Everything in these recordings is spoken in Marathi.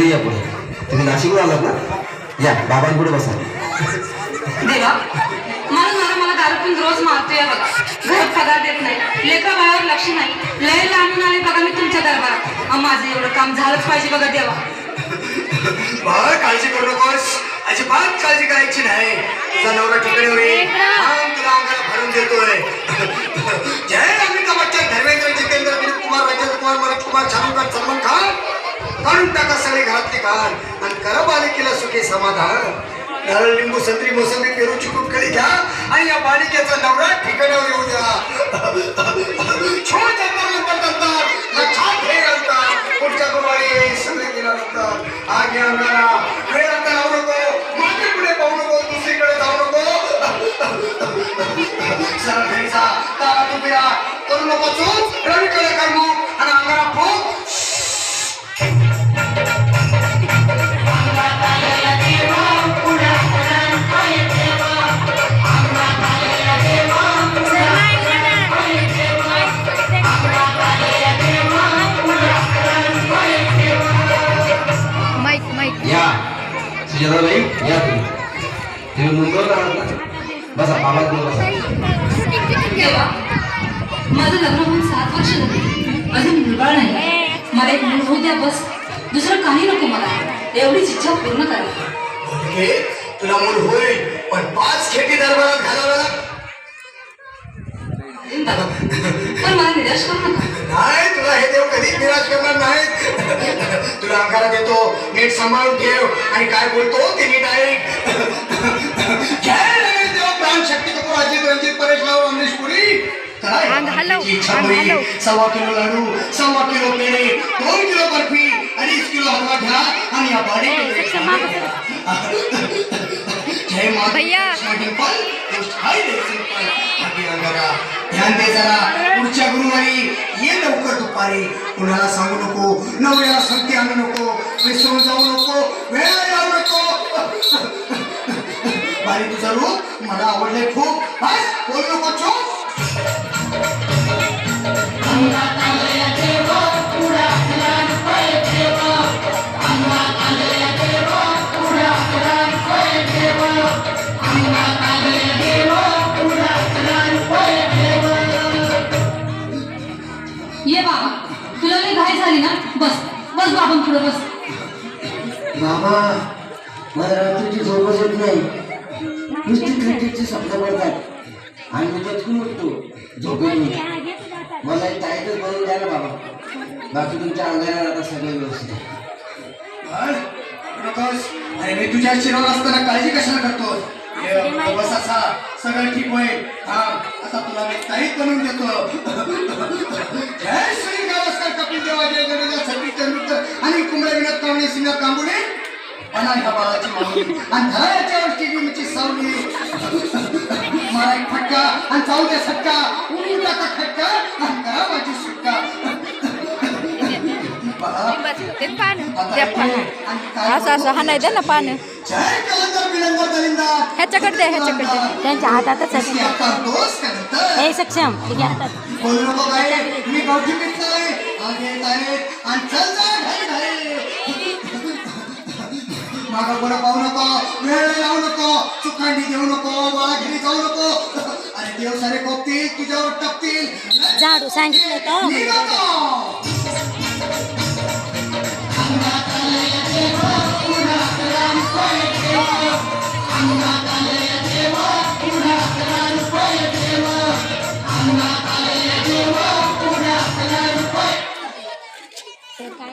तुम्ही या पुढे. तुम्ही नाशिकला आलात ना? या बाबांपुढे बसा. देवा मला मला मला दारू रोज मारतोय बघा घरात पगार देत नाही. लेकरा बाळावर लक्ष नाही. लय लांबून आले बघा मी तुमच्या दरबारात. माझं एवढं काम झालंच पाहिजे बघा देवा. बाबा काळजी करू नकोस. अजिबात काळजी करायची नाही. तुझा नवरा येईल थांब, तुला अंगाला भरून देतोय. जय अमिताभ बच्चन धर्मेंद्र जितेंद्र विनीत कुमार राजेंद्र कुमार मनोज कुमार शाहरुख खान सलमान खान. काढून टाका सगळे घरातले घाण आणि करा बालिकेला सुखी समाधान. नारळ लिंबू संत्री मोसंबी पेरू चिकून कधी घ्या आणि या बालिकेचा नवरा ठिकाणावर येऊ द्या छोट अंतर लक्षात हे घालतात पुढच्या कुमारी सगळे आगे अंगारा वेळ अंतर लावू नको. मागे पुढे पाहू नको. दुसरीकडे जाऊ नको. सरळ घरी जा दारात करू नको चूक. अजून मुलबाळ नाही. मला एक मुल होऊ द्या बस. दुसरं काही नको मला. एवढीच इच्छा पूर्ण करा. तुला मूल होईल पण पाच खेटी दरबारात घालावं लाग बाबा, पण मला निराश करू नका. नाही तुला हे देव कधीच निराश करणार नाहीत. तुला अंगारा देतो नीट सांभाळून ठेव. आणि काय बोलतो ते नीट अंग हलव, अंग. सव्वा किलो लाडू सव्वा किलो पेढे दोन किलो बर्फी अडीच किलो हलवा घ्या आणि या बाडी जय माता भैया. ध्यान दे जरा पुढच्या गुरुवारी ये लवकर दुपारी. कुणाला सांगू नको नवऱ्याला संगती आणू नको विसरून जाऊ नको वेळा येऊ नको. बारी तुझा रूप मला आवडले खूप. बस बोल नको चूप. बाबा तुला लई घाई झाली ना? बस बस बाबा पुढे बस. बाबा मला रात्रीची झोपच येत नाही. नुसती क्रिकेटची स्वप्न पडतात आणि मी उठतो झोपेत नाही. मला एक टाईटच बनवून द्या ना बाबा. बाकी तुमच्या अंगाला आता सगळं व्यवस्थित नकोस. अरे मी तुझ्या शिरावर असताना काळजी कशाला करतो ये, बस असा. सगळं ठीक होईल. हा आता तुला मी ताईत बनवून देतो. जय श्री गावस्कर कपिल देवा जय जडेजा सतीश तेंडुलकर आणि कुंबळे विनोद कावणे सिंगर कांबुळे अना ह्या बाळाची माऊली आणि धरा याच्यावर टीव्हीची सावली. मला एक फटका आणि जाऊ दे सटका उडून टाका खटका असं असं हा नाही द्या ना पान जय कलंदर बिलंदर दलिंदर ह्याच्याकडे द्या ह्याच्याकडे द्या. त्यांच्या हातातच इसकी आहे आता दोस्त करतं. हे सक्षम ठीक आहे हातात बोलू नको काय मी गावठी पिकतोय आगे येत आहेत आणि चल जा घाई घाई मागं पुढं पाहू नको वेळ लावू नको चुकांडी देऊ नको बाळा घरी जाऊ नको अरे देव सारे कोपतील तुझ्यावर टपतील झाडू सांगितलं होतं.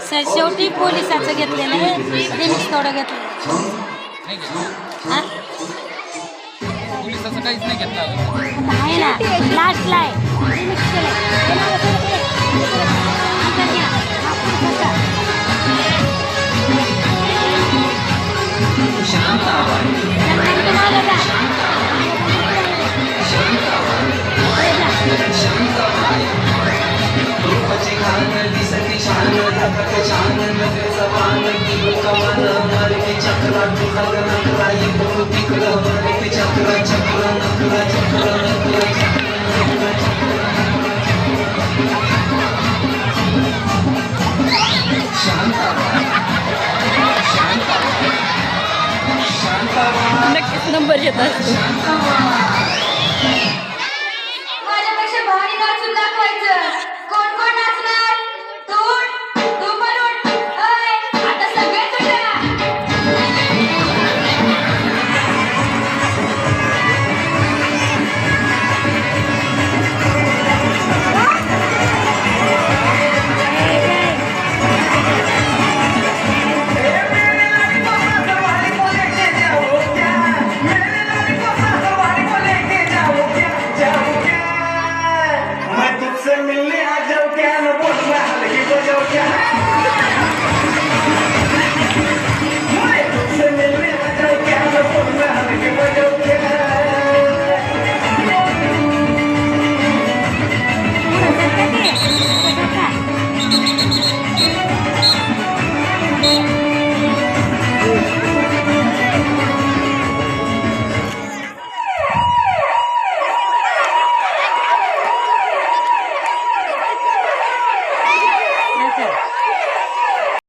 सर शेवटी पोलिसाचं घेतले नाही रिमिक्स थोडं घेतलं पोलिसाचं काहीच नाही घेतलं आहे ना लास्टला आहे. रिमिक्स वर मरके चक्र तुझं नकरा इकडं तिकडं मरके चक्र चक्र नक्कीच नंबर येतात